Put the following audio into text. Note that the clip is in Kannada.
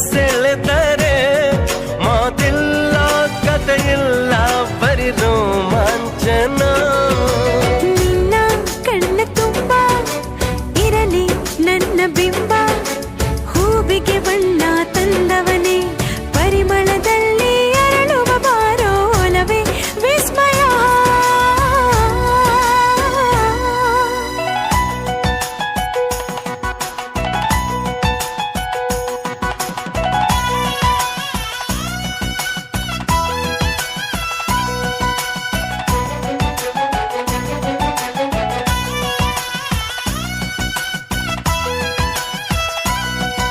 ಸೆಳೆದರೆ ಮಾತಿಲ್ಲ ಕತೆಯಿಲ್ಲ ಬರಿ ರೋಮಾಂಚನ ಕಣ್ಣ ತುಂಬ ಇರಲಿ ನನ್ನ ಬಿಂಬ.